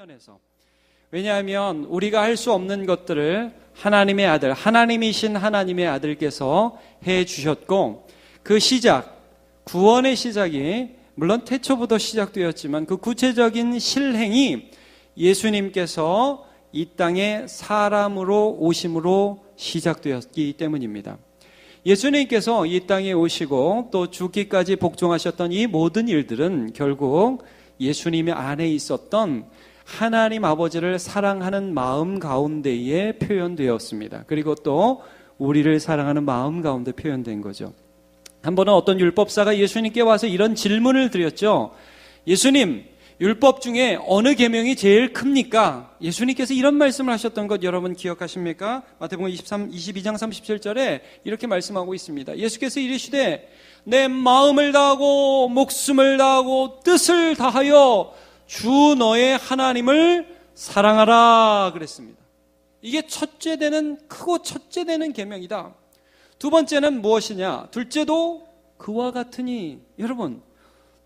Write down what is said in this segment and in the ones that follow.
편해서. 왜냐하면 우리가 할 수 없는 것들을 하나님의 아들, 하나님이신 하나님의 아들께서 해 주셨고 그 시작, 구원의 시작이 물론 태초부터 시작되었지만 그 구체적인 실행이 예수님께서 이 땅에 사람으로 오심으로 시작되었기 때문입니다. 예수님께서 이 땅에 오시고 또 죽기까지 복종하셨던 이 모든 일들은 결국 예수님의 안에 있었던 하나님 아버지를 사랑하는 마음 가운데에 표현되었습니다. 그리고 또 우리를 사랑하는 마음 가운데 표현된 거죠. 한 번은 어떤 율법사가 예수님께 와서 이런 질문을 드렸죠. 예수님, 율법 중에 어느 계명이 제일 큽니까? 예수님께서 이런 말씀을 하셨던 것 여러분 기억하십니까? 마태복음 23, 22장 37절에 이렇게 말씀하고 있습니다. 예수께서 이르시되 내 마음을 다하고 목숨을 다하고 뜻을 다하여 주 너의 하나님을 사랑하라 그랬습니다. 이게 첫째 되는 크고 첫째 되는 계명이다. 두 번째는 무엇이냐? 둘째도 그와 같으니 여러분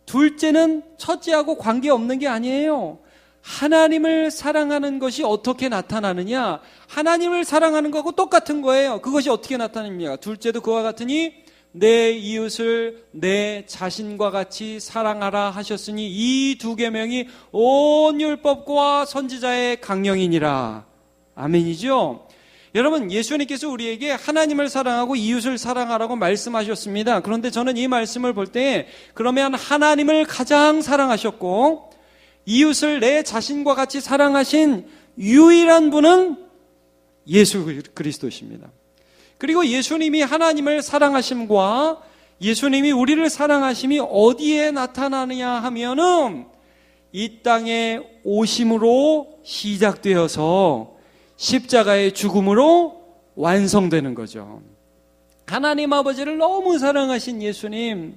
둘째는 첫째하고 관계없는 게 아니에요. 하나님을 사랑하는 것이 어떻게 나타나느냐? 하나님을 사랑하는 것하고 똑같은 거예요. 그것이 어떻게 나타납니까? 둘째도 그와 같으니 내 이웃을 내 자신과 같이 사랑하라 하셨으니 이 두 계명이 온 율법과 선지자의 강령이니라. 아멘이죠? 여러분, 예수님께서 우리에게 하나님을 사랑하고 이웃을 사랑하라고 말씀하셨습니다. 그런데 저는 이 말씀을 볼 때, 그러면 하나님을 가장 사랑하셨고, 이웃을 내 자신과 같이 사랑하신 유일한 분은 예수 그리스도십니다. 그리고 예수님이 하나님을 사랑하심과 예수님이 우리를 사랑하심이 어디에 나타나느냐 하면은 이 땅에 오심으로 시작되어서 십자가의 죽음으로 완성되는 거죠. 하나님 아버지를 너무 사랑하신 예수님,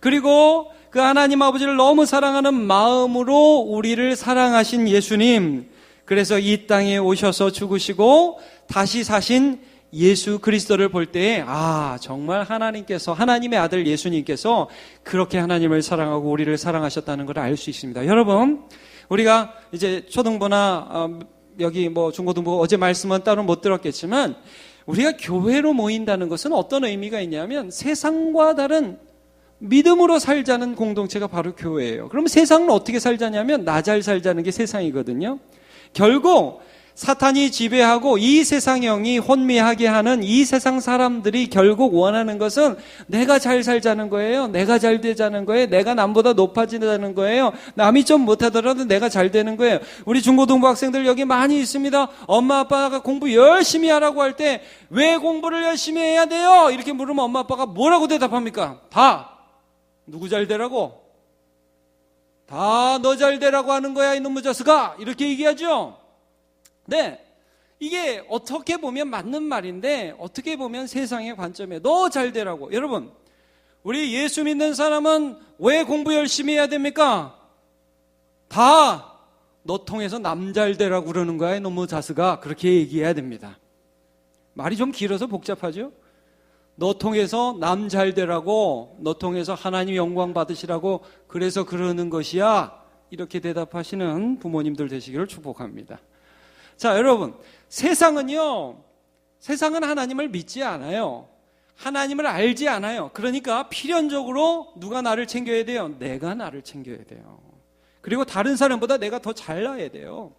그리고 그 하나님 아버지를 너무 사랑하는 마음으로 우리를 사랑하신 예수님, 그래서 이 땅에 오셔서 죽으시고 다시 사신 예수 그리스도를 볼 때, 아, 정말 하나님께서, 하나님의 아들 예수님께서 그렇게 하나님을 사랑하고 우리를 사랑하셨다는 걸 알 수 있습니다. 여러분, 우리가 이제 초등부나 어, 여기 뭐 중고등부 어제 말씀은 따로 못 들었겠지만 우리가 교회로 모인다는 것은 어떤 의미가 있냐면 세상과 다른 믿음으로 살자는 공동체가 바로 교회예요. 그럼 세상은 어떻게 살자냐면 나 잘 살자는 게 세상이거든요. 결국 사탄이 지배하고 이 세상형이 혼미하게 하는 이 세상 사람들이 결국 원하는 것은 내가 잘 살자는 거예요. 내가 잘 되자는 거예요. 내가 남보다 높아지자는 거예요. 남이 좀 못하더라도 내가 잘 되는 거예요. 우리 중고등부 학생들 여기 많이 있습니다. 엄마 아빠가 공부 열심히 하라고 할 때 왜 공부를 열심히 해야 돼요? 이렇게 물으면 엄마 아빠가 뭐라고 대답합니까? 다 누구 잘 되라고? 다 너 잘 되라고 하는 거야 이놈의 자식아 이렇게 얘기하죠. 네. 이게 어떻게 보면 맞는 말인데 어떻게 보면 세상의 관점에 너 잘 되라고. 여러분, 우리 예수 믿는 사람은 왜 공부 열심히 해야 됩니까? 다 너 통해서 남 잘 되라고 그러는 거야, 너무 자스가. 그렇게 얘기해야 됩니다. 말이 좀 길어서 복잡하죠? 너 통해서 남 잘 되라고, 너 통해서 하나님 영광 받으시라고, 그래서 그러는 것이야. 이렇게 대답하시는 부모님들 되시기를 축복합니다. 자, 여러분. 세상은요, 세상은 하나님을 믿지 않아요. 하나님을 알지 않아요. 그러니까 필연적으로 누가 나를 챙겨야 돼요? 내가 나를 챙겨야 돼요. 그리고 다른 사람보다 내가 더 잘나야 돼요.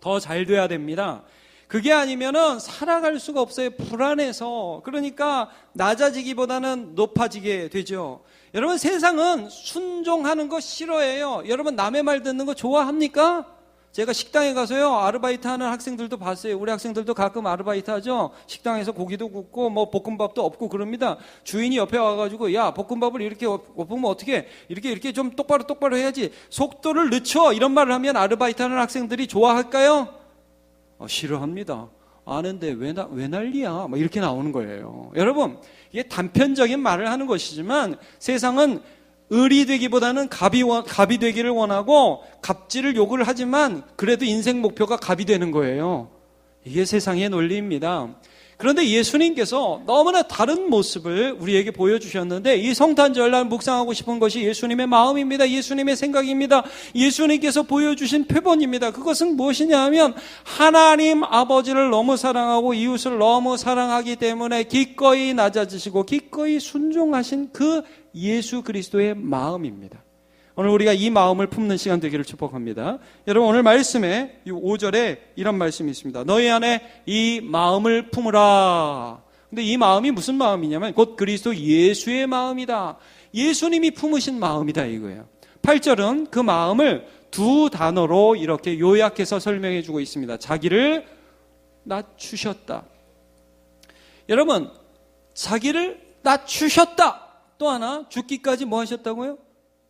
더 잘 돼야 됩니다. 그게 아니면은 살아갈 수가 없어요. 불안해서. 그러니까 낮아지기보다는 높아지게 되죠. 여러분 세상은 순종하는 거 싫어해요. 여러분 남의 말 듣는 거 좋아합니까? 제가 식당에 가서요 아르바이트 하는 학생들도 봤어요. 우리 학생들도 가끔 아르바이트 하죠. 식당에서 고기도 굽고 뭐 볶음밥도 없고 그럽니다. 주인이 옆에 와가지고 야 볶음밥을 이렇게 엎으면 어떻게 이렇게 이렇게 좀 똑바로 똑바로 해야지 속도를 늦춰 이런 말을 하면 아르바이트 하는 학생들이 좋아할까요? 어, 싫어합니다. 아는데 왜, 나, 왜 난리야? 막 이렇게 나오는 거예요. 여러분, 이게 단편적인 말을 하는 것이지만 세상은 을이 되기보다는 갑이, 갑이 되기를 원하고 갑질을 요구를 하지만 그래도 인생 목표가 갑이 되는 거예요. 이게 세상의 논리입니다. 그런데 예수님께서 너무나 다른 모습을 우리에게 보여주셨는데 이 성탄절날 묵상하고 싶은 것이 예수님의 마음입니다. 예수님의 생각입니다. 예수님께서 보여주신 표본입니다. 그것은 무엇이냐 하면 하나님 아버지를 너무 사랑하고 이웃을 너무 사랑하기 때문에 기꺼이 낮아지시고 기꺼이 순종하신 그 예수 그리스도의 마음입니다. 오늘 우리가 이 마음을 품는 시간 되기를 축복합니다. 여러분 오늘 말씀에 이 5절에 이런 말씀이 있습니다. 너희 안에 이 마음을 품으라. 근데 이 마음이 무슨 마음이냐면 곧 그리스도 예수의 마음이다. 예수님이 품으신 마음이다 이거예요. 8절은 그 마음을 두 단어로 이렇게 요약해서 설명해 주고 있습니다. 자기를 낮추셨다. 여러분, 자기를 낮추셨다. 또 하나, 죽기까지 뭐 하셨다고요?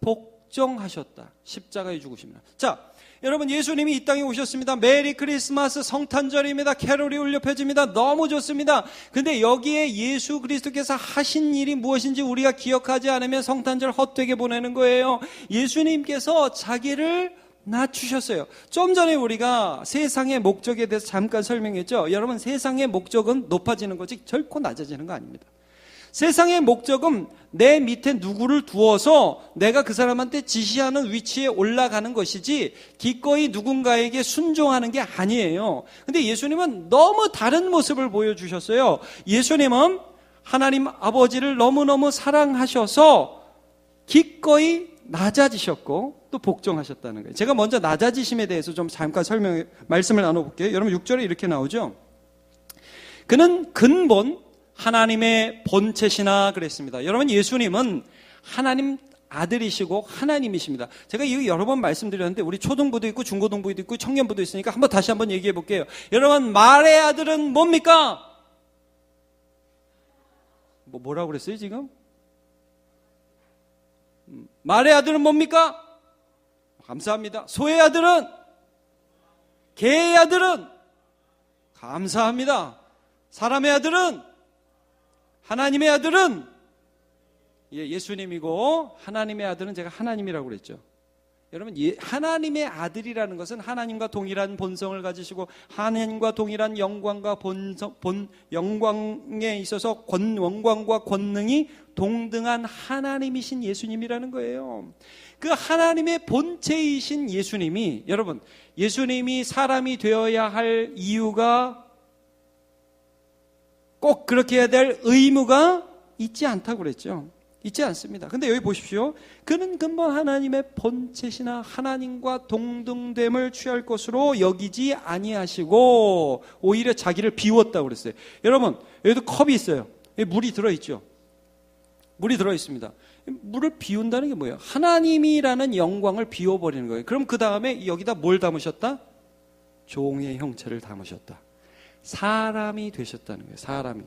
복 복종하셨다. 십자가에 죽으십니다. 자, 여러분 예수님이 이 땅에 오셨습니다. 메리 크리스마스 성탄절입니다. 캐롤이 울려 펴집니다. 너무 좋습니다. 근데 여기에 예수 그리스도께서 하신 일이 무엇인지 우리가 기억하지 않으면 성탄절 헛되게 보내는 거예요. 예수님께서 자기를 낮추셨어요. 좀 전에 우리가 세상의 목적에 대해서 잠깐 설명했죠. 여러분 세상의 목적은 높아지는 거지 결코 낮아지는 거 아닙니다. 세상의 목적은 내 밑에 누구를 두어서 내가 그 사람한테 지시하는 위치에 올라가는 것이지 기꺼이 누군가에게 순종하는 게 아니에요. 근데 예수님은 너무 다른 모습을 보여주셨어요. 예수님은 하나님 아버지를 너무너무 사랑하셔서 기꺼이 낮아지셨고 또 복종하셨다는 거예요. 제가 먼저 낮아지심에 대해서 좀 잠깐 설명, 말씀을 나눠 볼게요. 여러분 6절에 이렇게 나오죠. 그는 근본 하나님의 본체시나 그랬습니다. 여러분 예수님은 하나님 아들이시고 하나님이십니다. 제가 이거 여러 번 말씀드렸는데 우리 초등부도 있고 중고등부도 있고 청년부도 있으니까 한번 다시 한번 얘기해 볼게요. 여러분 말의 아들은 뭡니까? 뭐 뭐라고 그랬어요 지금? 음, 말의 아들은 뭡니까? 감사합니다. 소의 아들은 개의 아들은 감사합니다. 사람의 아들은 하나님의 아들은 예, 예수님이고 하나님의 아들은 제가 하나님이라고 그랬죠. 여러분 예, 하나님의 아들이라는 것은 하나님과 동일한 본성을 가지시고 하나님과 동일한 영광과 본성, 본 영광에 있어서 권 영광과 권능이 동등한 하나님이신 예수님이라는 거예요. 그 하나님의 본체이신 예수님이 여러분 예수님이 사람이 되어야 할 이유가 꼭 그렇게 해야 될 의무가 있지 않다고 그랬죠. 있지 않습니다. 근데 여기 보십시오. 그는 근본 하나님의 본체시나 하나님과 동등됨을 취할 것으로 여기지 아니하시고 오히려 자기를 비웠다고 그랬어요. 여러분, 여기도 컵이 있어요. 물이 들어 있죠. 물이 들어 있습니다. 물을 비운다는 게 뭐예요? 하나님이라는 영광을 비워버리는 거예요. 그럼 그 다음에 여기다 뭘 담으셨다? 종의 형체를 담으셨다. 사람이 되셨다는 거예요. 사람이.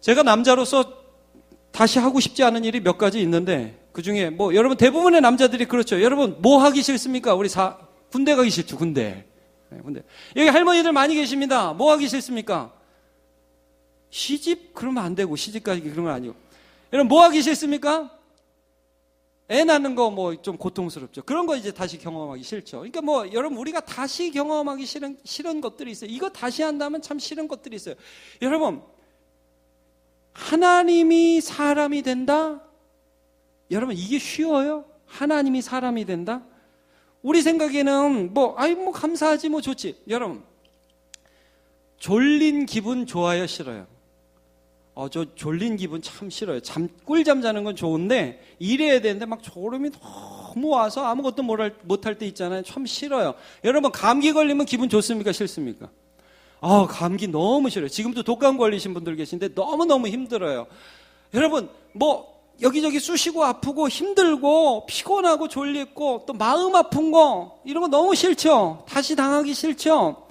제가 남자로서 다시 하고 싶지 않은 일이 몇 가지 있는데 그 중에 뭐 여러분 대부분의 남자들이 그렇죠. 여러분 뭐 하기 싫습니까? 우리 사 군대 가기 싫죠. 군대. 네, 군대. 여기 할머니들 많이 계십니다. 뭐 하기 싫습니까? 시집 그러면 안 되고 시집 가기 건 아니고. 여러분 뭐 하기 싫습니까? 애 낳는 거 뭐 좀 고통스럽죠. 그런 거 이제 다시 경험하기 싫죠. 그러니까 뭐 여러분 우리가 다시 경험하기 싫은 싫은 것들이 있어요. 이거 다시 한다면 참 싫은 것들이 있어요. 여러분 하나님이 사람이 된다? 여러분 이게 쉬워요? 하나님이 사람이 된다? 우리 생각에는 뭐 아이 뭐 감사하지 뭐 좋지. 여러분 졸린 기분 좋아요, 싫어요? 어, 저 졸린 기분 참 싫어요. 잠, 꿀잠 자는 건 좋은데, 일해야 되는데 막 졸음이 너무 와서 아무것도 못할 때 있잖아요. 참 싫어요. 여러분, 감기 걸리면 기분 좋습니까? 싫습니까? 아, 감기 너무 싫어요. 지금도 독감 걸리신 분들 계신데 너무너무 힘들어요. 여러분, 뭐, 여기저기 쑤시고 아프고 힘들고 피곤하고 졸리고 또 마음 아픈 거 이런 거 너무 싫죠? 다시 당하기 싫죠?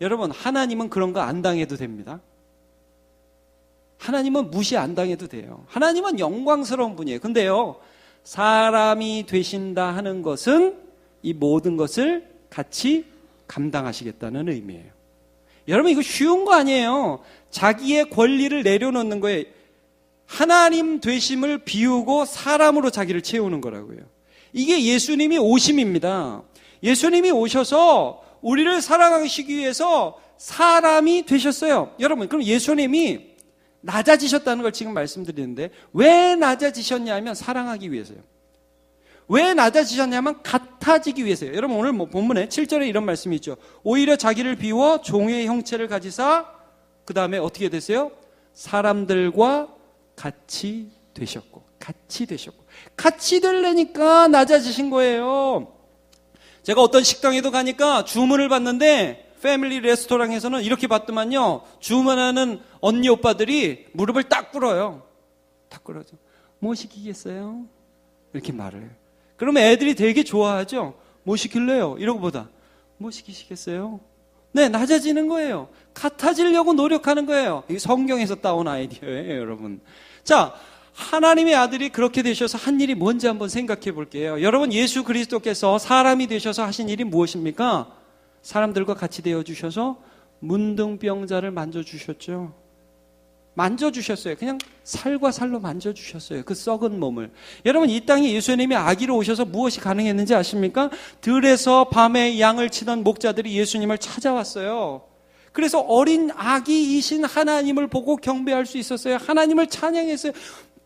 여러분, 하나님은 그런 거 안 당해도 됩니다. 하나님은 무시 안 당해도 돼요. 하나님은 영광스러운 분이에요. 근데요, 사람이 되신다 하는 것은 이 모든 것을 같이 감당하시겠다는 의미예요. 여러분, 이거 쉬운 거 아니에요. 자기의 권리를 내려놓는 거예요. 하나님 되심을 비우고 사람으로 자기를 채우는 거라고요. 이게 예수님이 오심입니다. 예수님이 오셔서 우리를 사랑하시기 위해서 사람이 되셨어요. 여러분, 그럼 예수님이 낮아지셨다는 걸 지금 말씀드리는데 왜 낮아지셨냐면 사랑하기 위해서요. 왜 낮아지셨냐면 같아지기 위해서요. 여러분 오늘 뭐 본문에 7절에 이런 말씀이 있죠. 오히려 자기를 비워 종의 형체를 가지사 그 다음에 어떻게 됐어요? 사람들과 같이 되셨고 같이 되셨고 같이 되려니까 낮아지신 거예요. 제가 어떤 식당에도 가니까 주문을 받는데 패밀리 레스토랑에서는 이렇게 받더만요. 주문하는 언니 오빠들이 무릎을 딱 꿇어요. 딱 꿇어죠. 뭐 시키겠어요? 이렇게 말을 해요. 그러면 애들이 되게 좋아하죠. 뭐 시킬래요? 이런 것보다 뭐 시키시겠어요? 네, 낮아지는 거예요. 같아지려고 노력하는 거예요. 이 성경에서 따온 아이디어예요, 여러분. 자, 하나님의 아들이 그렇게 되셔서 한 일이 뭔지 한번 생각해 볼게요. 여러분, 예수 그리스도께서 사람이 되셔서 하신 일이 무엇입니까? 사람들과 같이 되어 주셔서 문둥병자를 만져 주셨죠. 만져 주셨어요. 그냥 살과 살로 만져 주셨어요. 그 썩은 몸을. 여러분 이 땅에 예수님이 아기로 오셔서 무엇이 가능했는지 아십니까? 들에서 밤에 양을 치던 목자들이 예수님을 찾아왔어요. 그래서 어린 아기이신 하나님을 보고 경배할 수 있었어요. 하나님을 찬양했어요.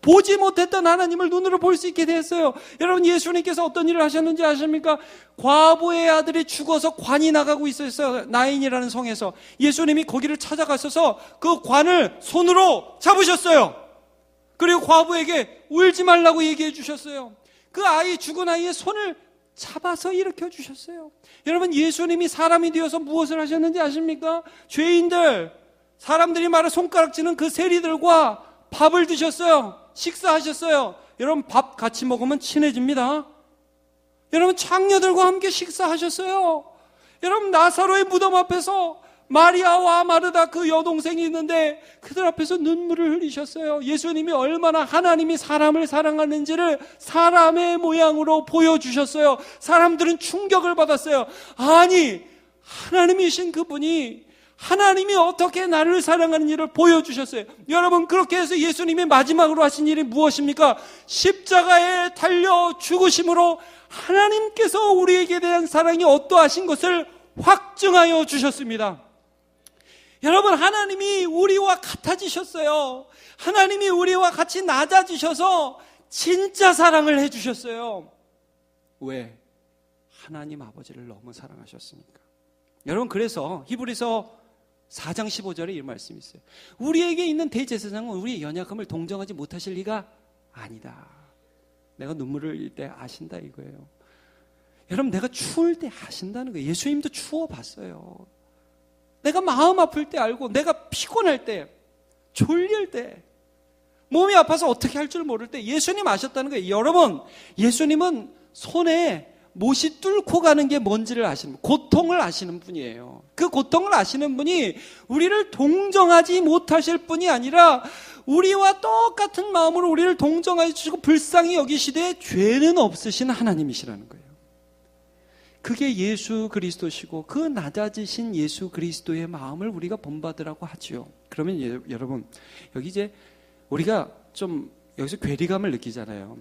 보지 못했던 하나님을 눈으로 볼 수 있게 됐어요. 여러분 예수님께서 어떤 일을 하셨는지 아십니까? 과부의 아들이 죽어서 관이 나가고 있었어요. 나인이라는 성에서 예수님이 거기를 찾아가셔서 그 관을 손으로 잡으셨어요. 그리고 과부에게 울지 말라고 얘기해 주셨어요. 그 아이 죽은 아이의 손을 잡아서 일으켜 주셨어요. 여러분 예수님이 사람이 되어서 무엇을 하셨는지 아십니까? 죄인들 사람들이 말해 손가락질은 그 세리들과 밥을 드셨어요. 식사하셨어요. 여러분 밥 같이 먹으면 친해집니다. 여러분 창녀들과 함께 식사하셨어요. 여러분 나사로의 무덤 앞에서 마리아와 마르다 그 여동생이 있는데 그들 앞에서 눈물을 흘리셨어요. 예수님이 얼마나 하나님이 사람을 사랑하는지를 사람의 모양으로 보여주셨어요. 사람들은 충격을 받았어요. 아니, 하나님이신 그분이 하나님이 어떻게 나를 사랑하는지를 보여주셨어요. 여러분, 그렇게 해서 예수님이 마지막으로 하신 일이 무엇입니까? 십자가에 달려 죽으심으로 하나님께서 우리에게 대한 사랑이 어떠하신 것을 확증하여 주셨습니다. 여러분, 하나님이 우리와 같아지셨어요. 하나님이 우리와 같이 낮아지셔서 진짜 사랑을 해주셨어요. 왜? 하나님 아버지를 너무 사랑하셨으니까. 여러분, 그래서 히브리서 4장 15절에 이 말씀이 있어요. 우리에게 있는 대제사장은 우리의 연약함을 동정하지 못하실 리가 아니다. 내가 눈물을 흘릴 때 아신다 이거예요. 여러분 내가 추울 때 아신다는 거예요. 예수님도 추워 봤어요. 내가 마음 아플 때 알고 내가 피곤할 때 졸릴 때 몸이 아파서 어떻게 할 줄 모를 때 예수님 아셨다는 거예요. 여러분 예수님은 손에 못이 뚫고 가는 게 뭔지를 아시는 고통을 아시는 분이에요. 그 고통을 아시는 분이 우리를 동정하지 못하실 분이 아니라 우리와 똑같은 마음으로 우리를 동정하여 주시고 불쌍히 여기시되 죄는 없으신 하나님이시라는 거예요. 그게 예수 그리스도시고 그 낮아지신 예수 그리스도의 마음을 우리가 본받으라고 하지요. 그러면 예, 여러분 여기 이제 우리가 좀 여기서 괴리감을 느끼잖아요.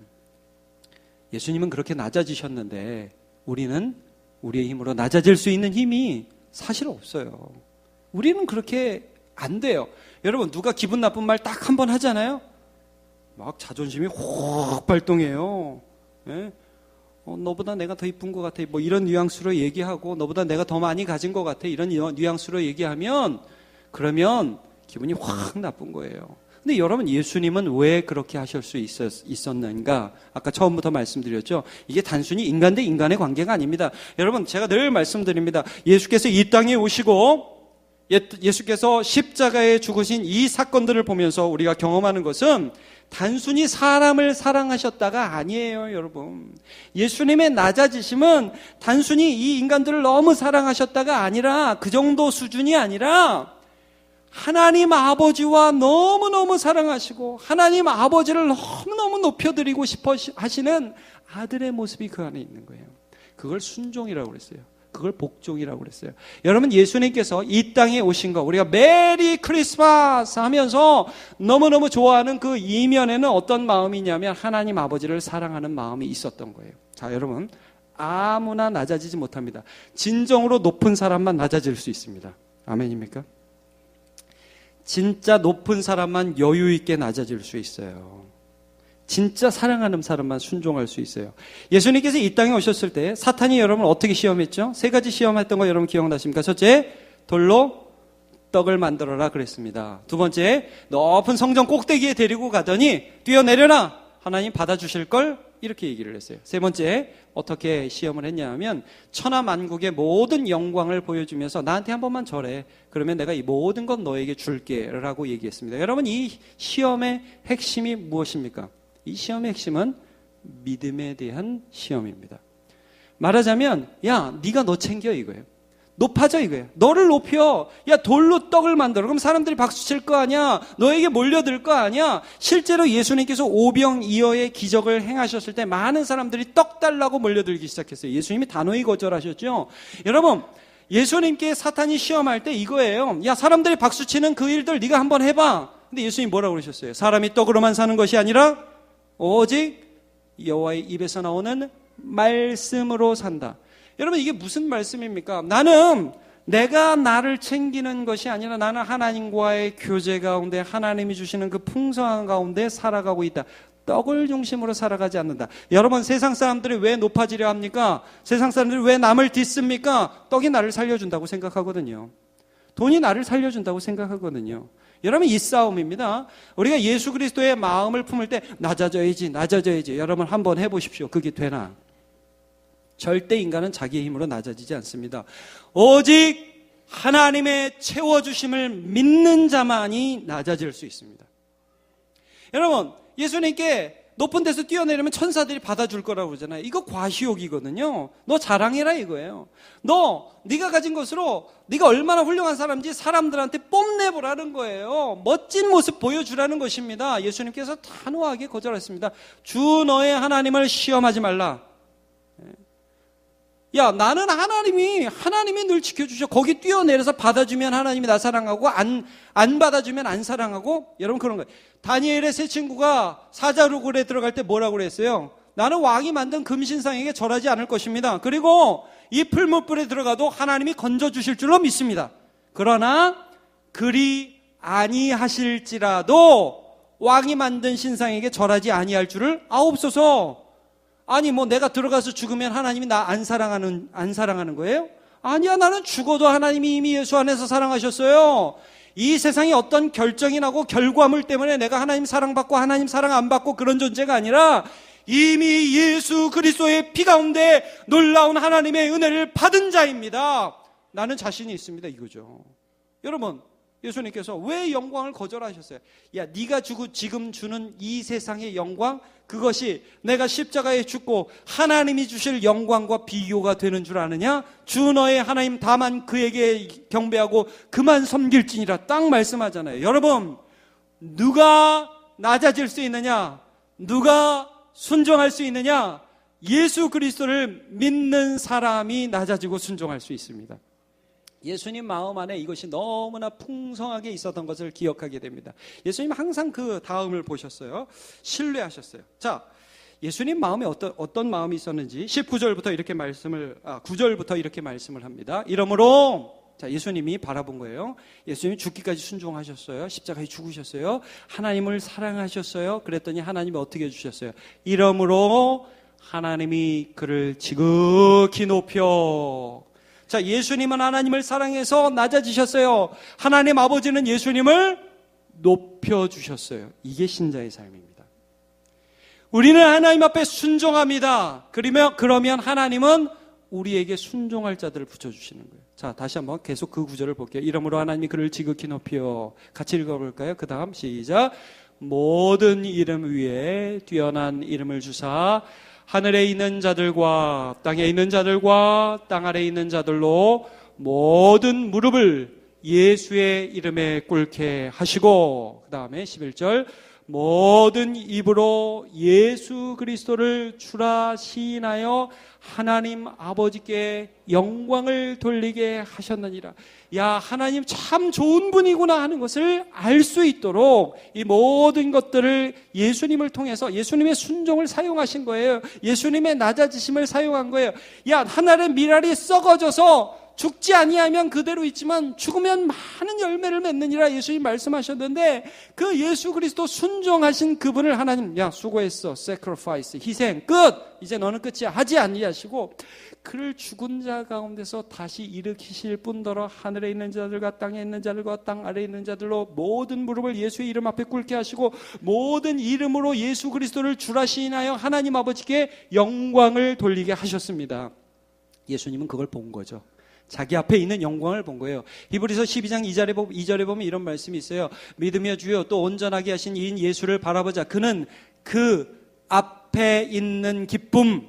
예수님은 그렇게 낮아지셨는데 우리는 우리의 힘으로 낮아질 수 있는 힘이 사실 없어요. 우리는 그렇게 안 돼요. 여러분 누가 기분 나쁜 말 딱 한 번 하잖아요. 막 자존심이 확 발동해요. 예? 어, 너보다 내가 더 이쁜 것 같아. 뭐 이런 뉘앙스로 얘기하고 너보다 내가 더 많이 가진 것 같아. 이런 뉘앙스로 얘기하면 그러면 기분이 확 나쁜 거예요. 근데 여러분 예수님은 왜 그렇게 하실 수 있었, 있었는가? 아까 처음부터 말씀드렸죠. 이게 단순히 인간 대 인간의 관계가 아닙니다. 여러분 제가 늘 말씀드립니다. 예수께서 이 땅에 오시고 예, 예수께서 십자가에 죽으신 이 사건들을 보면서 우리가 경험하는 것은 단순히 사람을 사랑하셨다가 아니에요, 여러분. 예수님의 낮아지심은 단순히 이 인간들을 너무 사랑하셨다가 아니라 그 정도 수준이 아니라 하나님 아버지와 너무너무 사랑하시고 하나님 아버지를 너무너무 높여드리고 싶어 하시는 아들의 모습이 그 안에 있는 거예요. 그걸 순종이라고 그랬어요. 그걸 복종이라고 그랬어요. 여러분 예수님께서 이 땅에 오신 거 우리가 메리 크리스마스 하면서 너무너무 좋아하는 그 이면에는 어떤 마음이냐면 하나님 아버지를 사랑하는 마음이 있었던 거예요. 자, 여러분 아무나 낮아지지 못합니다. 진정으로 높은 사람만 낮아질 수 있습니다. 아멘입니까? 진짜 높은 사람만 여유 있게 낮아질 수 있어요. 진짜 사랑하는 사람만 순종할 수 있어요. 예수님께서 이 땅에 오셨을 때 사탄이 여러분 어떻게 시험했죠? 세 가지 시험했던 거 여러분 기억나십니까? 첫째, 돌로 떡을 만들어라 그랬습니다. 두 번째, 높은 성전 꼭대기에 데리고 가더니 뛰어내려라. 하나님 받아주실 걸 이렇게 얘기를 했어요. 세 번째, 어떻게 시험을 했냐면 천하 만국의 모든 영광을 보여주면서 나한테 한 번만 절해. 그러면 내가 이 모든 건 너에게 줄게 라고 얘기했습니다. 여러분 이 시험의 핵심이 무엇입니까? 이 시험의 핵심은 믿음에 대한 시험입니다. 말하자면 야, 네가 너 챙겨 이거예요. 높아져 이거예요. 너를 높여. 야 돌로 떡을 만들어. 그럼 사람들이 박수 칠 거 아니야. 너에게 몰려들 거 아니야. 실제로 예수님께서 오병이어의 기적을 행하셨을 때 많은 사람들이 떡 달라고 몰려들기 시작했어요. 예수님이 단호히 거절하셨죠. 여러분 예수님께 사탄이 시험할 때 이거예요. 야 사람들이 박수 치는 그 일들 네가 한번 해봐. 근데 예수님 뭐라고 그러셨어요? 사람이 떡으로만 사는 것이 아니라 오직 여호와의 입에서 나오는 말씀으로 산다. 여러분 이게 무슨 말씀입니까? 나는 내가 나를 챙기는 것이 아니라 나는 하나님과의 교제 가운데 하나님이 주시는 그 풍성한 가운데 살아가고 있다. 떡을 중심으로 살아가지 않는다. 여러분 세상 사람들이 왜 높아지려 합니까? 세상 사람들이 왜 남을 딛습니까? 떡이 나를 살려준다고 생각하거든요. 돈이 나를 살려준다고 생각하거든요. 여러분 이 싸움입니다. 우리가 예수 그리스도의 마음을 품을 때 낮아져야지, 낮아져야지. 여러분 한번 해보십시오. 그게 되나? 절대 인간은 자기의 힘으로 낮아지지 않습니다. 오직 하나님의 채워주심을 믿는 자만이 낮아질 수 있습니다. 여러분, 예수님께 높은 데서 뛰어내리면 천사들이 받아줄 거라고 그러잖아요. 이거 과시욕이거든요. 너 자랑해라 이거예요. 너 네가 가진 것으로 네가 얼마나 훌륭한 사람인지 사람들한테 뽐내보라는 거예요. 멋진 모습 보여주라는 것입니다. 예수님께서 단호하게 거절했습니다. 주 너의 하나님을 시험하지 말라. 야, 나는 하나님이, 하나님이 늘 지켜주셔. 거기 뛰어내려서 받아주면 하나님이 나 사랑하고, 안, 안 받아주면 안 사랑하고, 여러분 그런 거예요. 다니엘의 세 친구가 사자루굴에 들어갈 때 뭐라고 그랬어요? 나는 왕이 만든 금신상에게 절하지 않을 것입니다. 그리고 이 풀무불에 들어가도 하나님이 건져주실 줄로 믿습니다. 그러나, 그리 아니하실지라도 왕이 만든 신상에게 절하지 아니할 줄을 아옵소서. 아니 뭐 내가 들어가서 죽으면 하나님이 나 안 사랑하는 안 사랑하는 거예요? 아니야 나는 죽어도 하나님이 이미 예수 안에서 사랑하셨어요. 이 세상에 어떤 결정이 나고 결과물 때문에 내가 하나님 사랑받고 하나님 사랑 안 받고 그런 존재가 아니라 이미 예수 그리스도의 피 가운데 놀라운 하나님의 은혜를 받은 자입니다. 나는 자신이 있습니다 이거죠. 여러분 예수님께서 왜 영광을 거절하셨어요? 야, 네가 주고 지금 주는 이 세상의 영광 그것이 내가 십자가에 죽고 하나님이 주실 영광과 비교가 되는 줄 아느냐? 주 너의 하나님 다만 그에게 경배하고 그만 섬길지니라 딱 말씀하잖아요. 여러분, 누가 낮아질 수 있느냐? 누가 순종할 수 있느냐? 예수 그리스도를 믿는 사람이 낮아지고 순종할 수 있습니다. 예수님 마음 안에 이것이 너무나 풍성하게 있었던 것을 기억하게 됩니다. 예수님 항상 그 다음을 보셨어요. 신뢰하셨어요. 자, 예수님 마음에 어떤, 어떤 마음이 있었는지 19절부터 이렇게 말씀을, 아, 9절부터 이렇게 말씀을 합니다. 이러므로, 자, 예수님이 바라본 거예요. 예수님이 죽기까지 순종하셨어요. 십자가에 죽으셨어요. 하나님을 사랑하셨어요. 그랬더니 하나님이 어떻게 해주셨어요? 이러므로 하나님이 그를 지극히 높여 자, 예수님은 하나님을 사랑해서 낮아지셨어요. 하나님 아버지는 예수님을 높여주셨어요. 이게 신자의 삶입니다. 우리는 하나님 앞에 순종합니다. 그러면, 그러면 하나님은 우리에게 순종할 자들을 붙여주시는 거예요. 자, 다시 한번 계속 그 구절을 볼게요. 이러므로 하나님이 그를 지극히 높여. 같이 읽어볼까요? 그 다음 시작. 모든 이름 위에 뛰어난 이름을 주사 하늘에 있는 자들과 땅에 있는 자들과 땅 아래 있는 자들로 모든 무릎을 예수의 이름에 꿇게 하시고 그 다음에 11절 모든 입으로 예수 그리스도를 주라 시인하여 하나님 아버지께 영광을 돌리게 하셨느니라. 야, 하나님 참 좋은 분이구나 하는 것을 알 수 있도록 이 모든 것들을 예수님을 통해서 예수님의 순종을 사용하신 거예요. 예수님의 낮아지심을 사용한 거예요. 야, 하늘의 미랄이 썩어져서 죽지 아니하면 그대로 있지만 죽으면 많은 열매를 맺느니라 예수님 말씀하셨는데 그 예수 그리스도 순종하신 그분을 하나님 야 수고했어 sacrifice 희생 끝 이제 너는 끝이야 하지 아니하시고 그를 죽은 자 가운데서 다시 일으키실 뿐더러 하늘에 있는 자들과 땅에 있는 자들과 땅 아래에 있는 자들로 모든 무릎을 예수의 이름 앞에 꿇게 하시고 모든 이름으로 예수 그리스도를 주라 시인하여 하나님 아버지께 영광을 돌리게 하셨습니다. 예수님은 그걸 본 거죠. 자기 앞에 있는 영광을 본 거예요. 히브리서 12장 2절에, 보면, 2절에 보면 이런 말씀이 있어요. 믿으며 주여 또 온전하게 하신 이인 예수를 바라보자. 그는 그 앞에 있는 기쁨,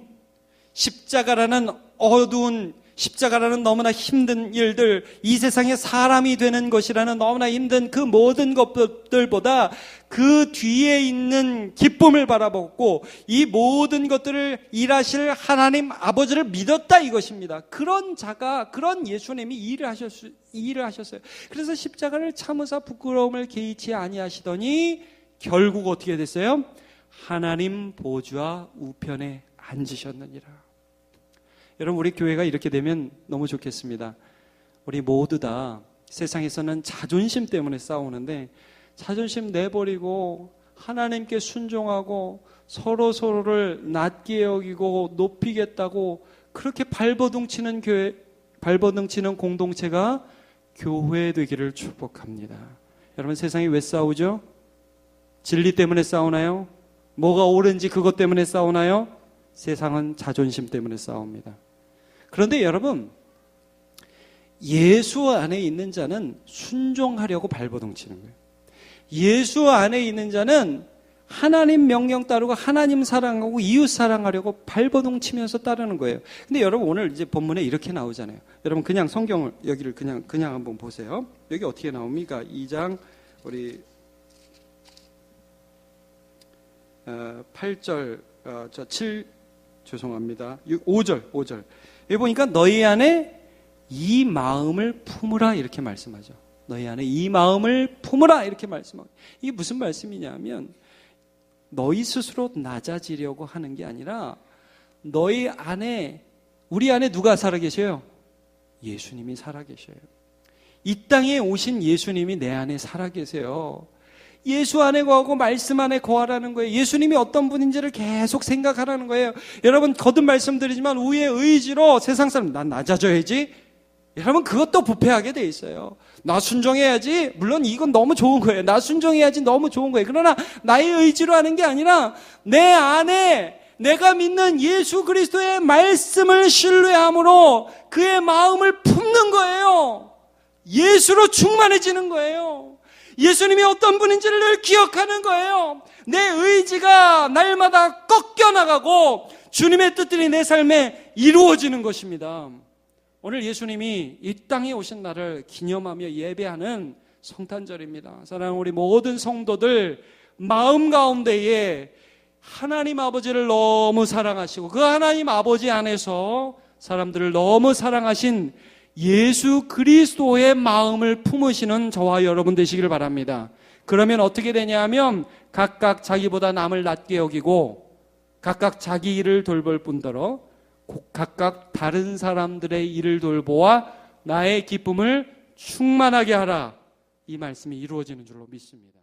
십자가라는 어두운 십자가라는 너무나 힘든 일들, 이 세상에 사람이 되는 것이라는 너무나 힘든 그 모든 것들보다 그 뒤에 있는 기쁨을 바라보고 이 모든 것들을 일하실 하나님 아버지를 믿었다 이것입니다. 그런 자가, 그런 예수님이 일을 하셨, 일을 하셨어요. 그래서 십자가를 참으사 부끄러움을 개의치 아니하시더니 결국 어떻게 됐어요? 하나님 보좌 우편에 앉으셨느니라. 여러분 우리 교회가 이렇게 되면 너무 좋겠습니다. 우리 모두 다 세상에서는 자존심 때문에 싸우는데 자존심 내버리고 하나님께 순종하고 서로 서로를 낮게 여기고 높이겠다고 그렇게 발버둥치는 교회 발버둥치는 공동체가 교회 되기를 축복합니다. 여러분 세상이 왜 싸우죠? 진리 때문에 싸우나요? 뭐가 옳은지 그것 때문에 싸우나요? 세상은 자존심 때문에 싸웁니다. 그런데 여러분, 예수 안에 있는 자는 순종하려고 발버둥 치는 거예요. 예수 안에 있는 자는 하나님 명령 따르고 하나님 사랑하고 이웃 사랑하려고 발버둥 치면서 따르는 거예요. 근데 여러분 오늘 이제 본문에 이렇게 나오잖아요. 여러분 그냥 성경을 여기를 그냥 그냥 한번 보세요. 여기 어떻게 나옵니까? 2장 우리 8절 어, 저7 죄송합니다. 6, 5절 5절 여기 보니까 너희 안에 이 마음을 품으라 이렇게 말씀하죠. 너희 안에 이 마음을 품으라 이렇게 말씀하고 이게 무슨 말씀이냐면 너희 스스로 낮아지려고 하는 게 아니라 너희 안에 우리 안에 누가 살아 계셔요? 예수님이 살아 계셔요. 이 땅에 오신 예수님이 내 안에 살아 계세요. 예수 안에 거하고 말씀 안에 거하라는 거예요. 예수님이 어떤 분인지를 계속 생각하라는 거예요. 여러분 거듭 말씀드리지만 우의 의지로 세상 사람 난 낮아져야지. 여러분 그것도 부패하게 돼 있어요. 나 순종해야지. 물론 이건 너무 좋은 거예요. 나 순종해야지 너무 좋은 거예요. 그러나 나의 의지로 하는 게 아니라 내 안에 내가 믿는 예수 그리스도의 말씀을 신뢰함으로 그의 마음을 품는 거예요. 예수로 충만해지는 거예요. 예수님이 어떤 분인지를 늘 기억하는 거예요. 내 의지가 날마다 꺾여 나가고 주님의 뜻들이 내 삶에 이루어지는 것입니다. 오늘 예수님이 이 땅에 오신 날을 기념하며 예배하는 성탄절입니다. 사랑하는 우리 모든 성도들 마음 가운데에 하나님 아버지를 너무 사랑하시고 그 하나님 아버지 안에서 사람들을 너무 사랑하신 예수 그리스도의 마음을 품으시는 저와 여러분 되시기를 바랍니다. 그러면 어떻게 되냐면 각각 자기보다 남을 낮게 여기고 각각 자기 일을 돌볼 뿐더러 각각 다른 사람들의 일을 돌보아 나의 기쁨을 충만하게 하라. 이 말씀이 이루어지는 줄로 믿습니다.